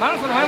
马上出来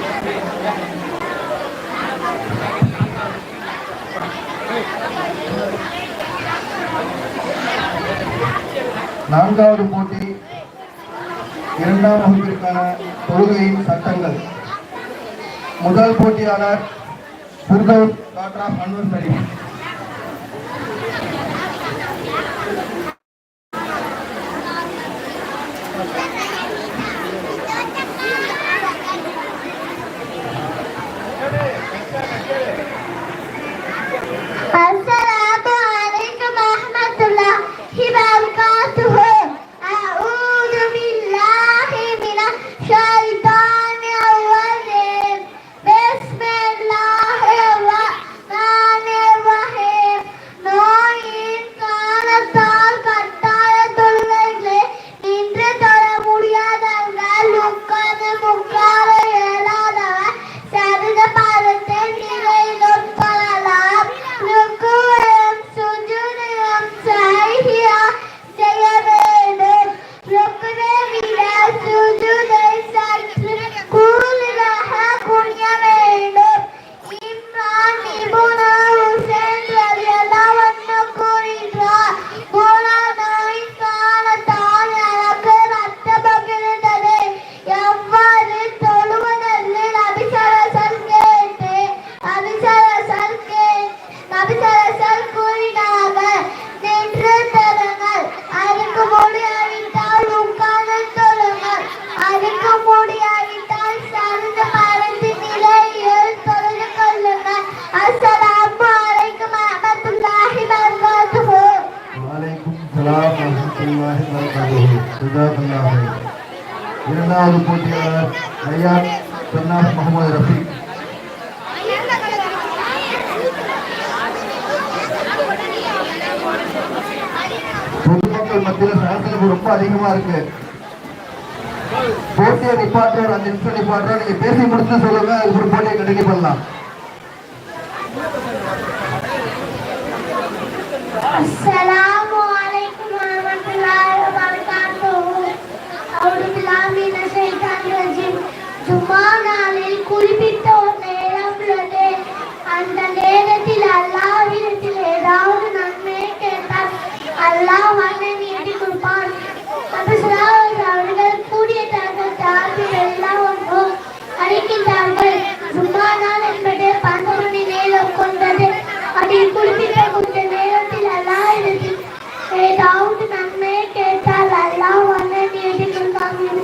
நான்காவது போட்டி இரண்டாம் வகுப்பிற்கான தொழுகையின் சட்டங்கள். முதல் போட்டியாளர் புர்கவுட் doctor of Anwar Sharif do do இரண்டாவது போட்டியாளர் ரியாத் பென்னாஸ் முகமது ரஃபீக் பொதுமக்கள் மத்தியில் சகசலப்பு ரொம்ப அதிகமா இருக்கு. போட்டியை நிப்பாட்டுறோம் அஞ்சு நிமிஷம் நிப்பாட்டுறோம் நீங்க பேசி முடிச்சு சொல்லுங்க அதுக்கப்புறம் போட்டியை கண்டினியூ பண்ணலாம். அஸ்ஸலாம்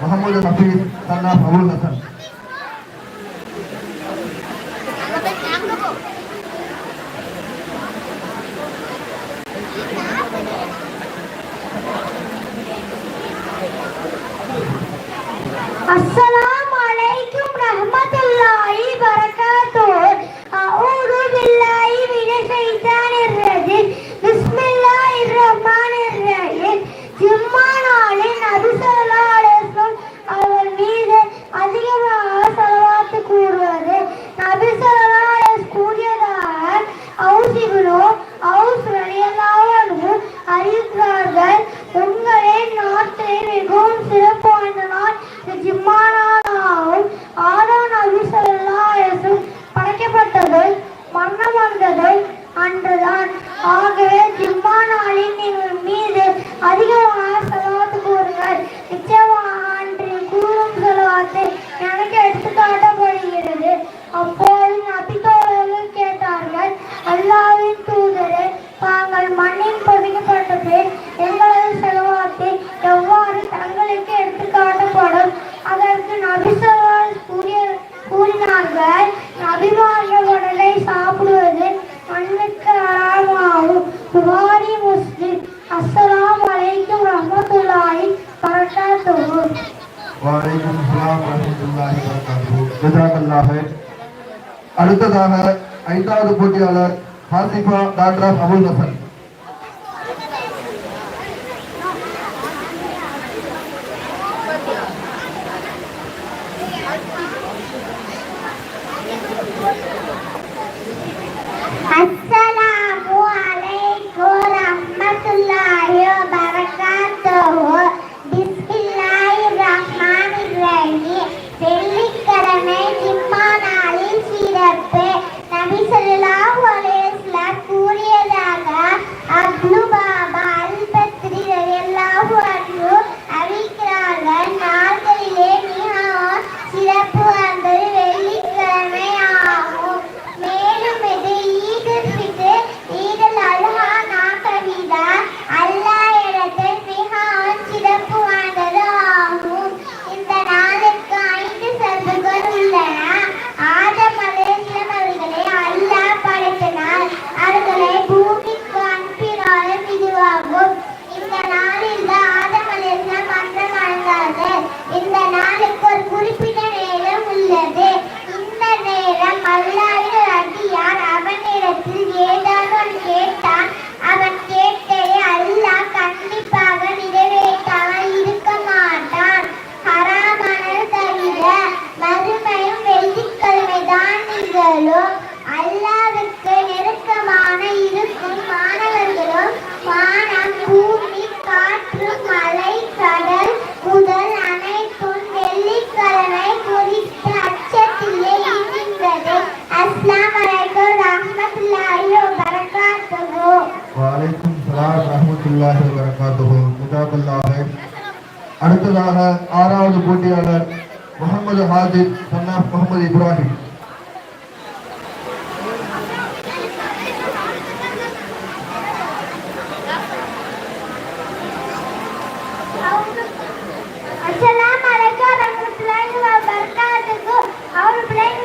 মোহাম্মদ হাফিজ তান্না ফাবুল হাসান। আসসালামু আলাইকুম রহমতুল্লাহি বারাকাতুহু। அவுசிகளோ அவுஸ் ரலியல்லாவும் அறிவிக்கிறார்கள். உங்களே நாட்டில் மிகவும் சிறப்பு வாய்ந்த நாள் ஜிம்மானாவும் ஆரோன் அபிசல்லாசும் படைக்கப்பட்டது. மரணம் வந்தது அன்றுதான். ஆகவே ஜிம்மா நாளில் நீங்கள் மீது அதிக கொள்வார்களாக அடுத்ததாக ஐந்தாவது போட்டியாளர் ஹாசிஃபா டாக்டர் அபுல் ஹசன். அடுத்ததாக ஆறாவது போட்டியாளர் முகமது ஹாஜித் சன் முகமது இப்ராஹிம். அவர் பிள்ளைங்க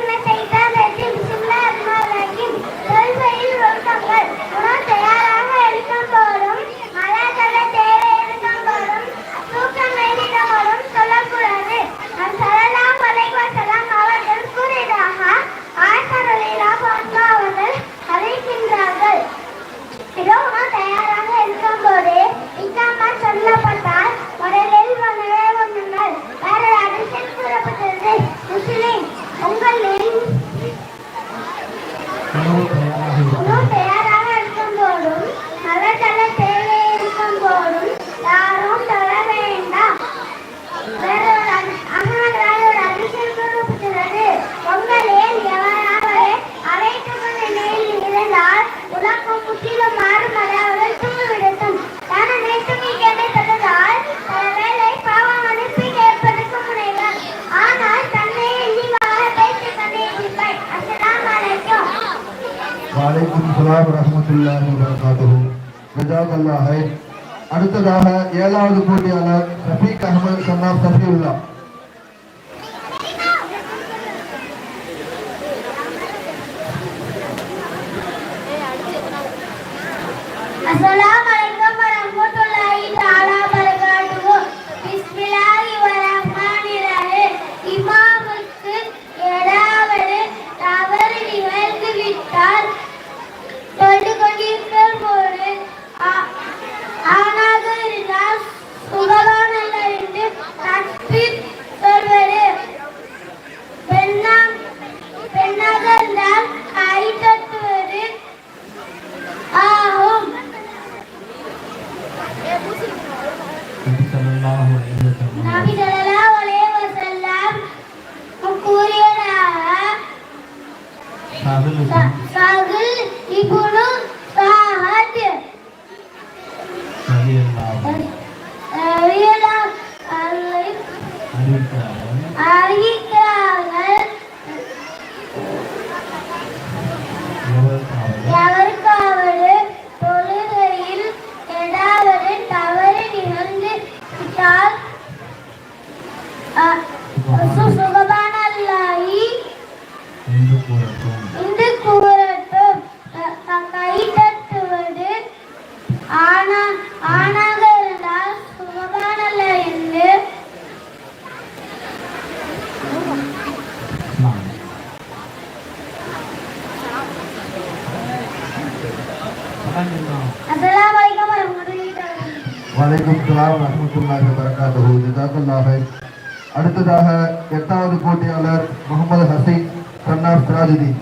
பாரக்கல்லாஹை அடுத்ததாக ஏழாவது போட்டியாளர் ரஃபீக் அகமது சன்னா சஃபியுல்லா பகல் இப்போ ஆணாக இருந்தால் சுகமானல்ல என்று அஸ்லாம் வலைக்கம் அடுத்ததாக எட்டாவது போட்டியாளர் முகமது ஹசீன் சன்னார் சிராஜுதீன்.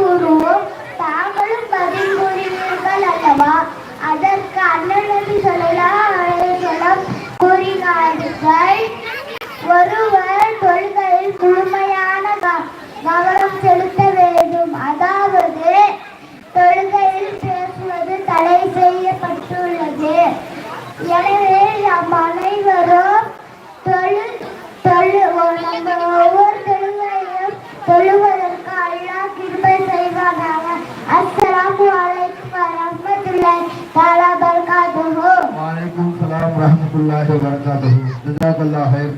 கூறுவோர் தாங்களும் பதில் கூறுவீர்கள் அல்லவா? அதற்கு அண்ணன் நபி சொல்லலாம் கூறினார்கள். ஒருவர் தொழுகையில் முழுமையான கவனம் செலுத்த வேண்டும். அதாவது தொழுகையில் பேசுவது தடை செய்யப்பட்டுள்ளது. எனவே நம் அனைவரும் தொழு தொழு ஒவ்வொரு தொழுகையும் தொழுவது வரமத்துல்லாஹி வரகாதஹு ஜசாகல்லா ஹைர்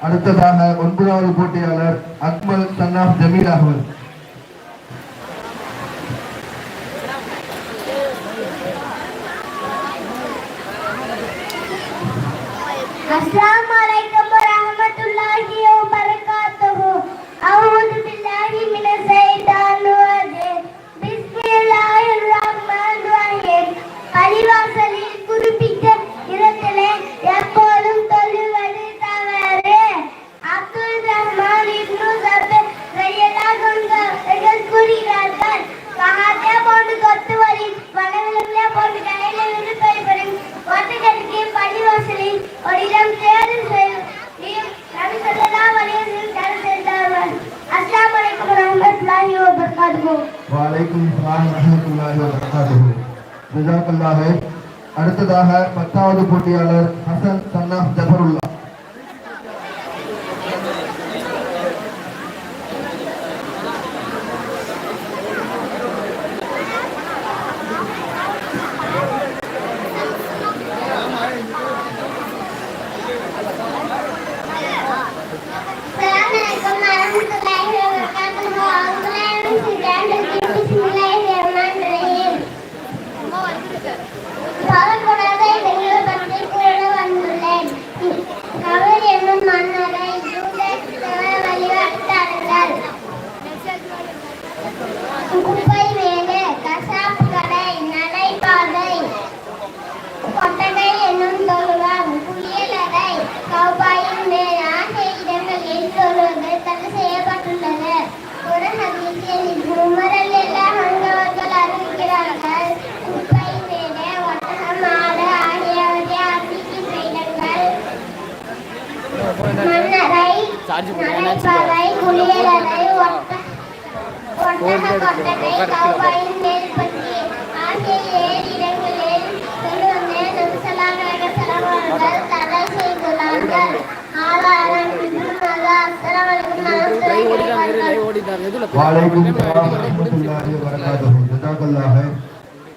அடுத்ததாக ஒன்பதாவது போட்டியாளர் அக்மல் சன்னாப் ஜமீல் அகமது அஸ்லாம்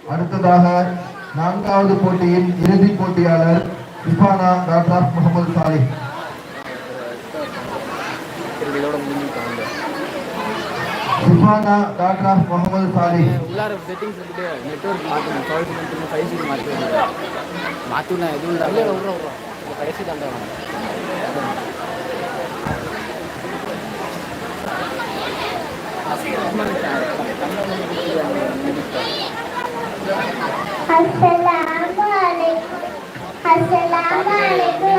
அடுத்ததாக நான்காவது போட்டியின் இறுதி போட்டியாளர் இஃபானா டாக்டர் முகமது சாலிஹ். இதோட முடிஞ்சுட்டாங்க இஃபானா டாக்டர் முகமது சாலிஹ். உள்ளார செட்டிங்ஸ் வந்துட்டு நெட்ஒர்க் மாற்றணும் டுவெல் பண்ணிட்டு ஃபைவ் ஜி மாற்றுவேன் மாற்றுனா எதுவும் இல்லை. விட்ற விட்றோம் கடைசி தாண்டா அஸ்ஸலாமு அலைக்கும். அஸ்ஸலாமு அலைக்கும்.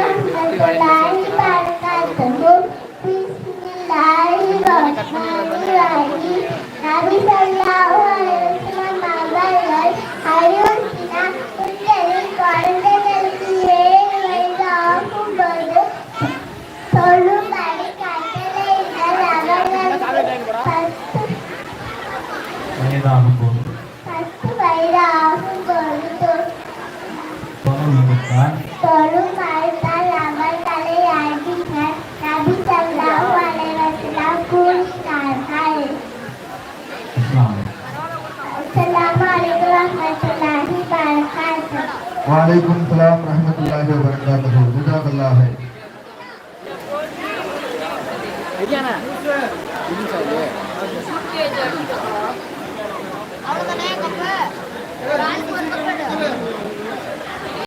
வயதாகும் போது பத்து வயது ஆகும்போது தொ- தொழுவிட்டால் தொழும் மறுத்தால் அவர்களை அடினர் நபி ஸல்லல்லாஹு அலைஹி வஸல்லம் கூறினார்கள் இஸ்லாம் அஸ்ஸலாமு அலைக்கும் வரஹ்மத்துல்லாஹி வபரகாத்துஹு வாலைக்கும் சலாம் ரஹ்மத்துல்லாஹி வரகாத்துஹு ஜஸாக்கல்லாஹ் சரியாண்ணா இது சார் அவ்வளோதானே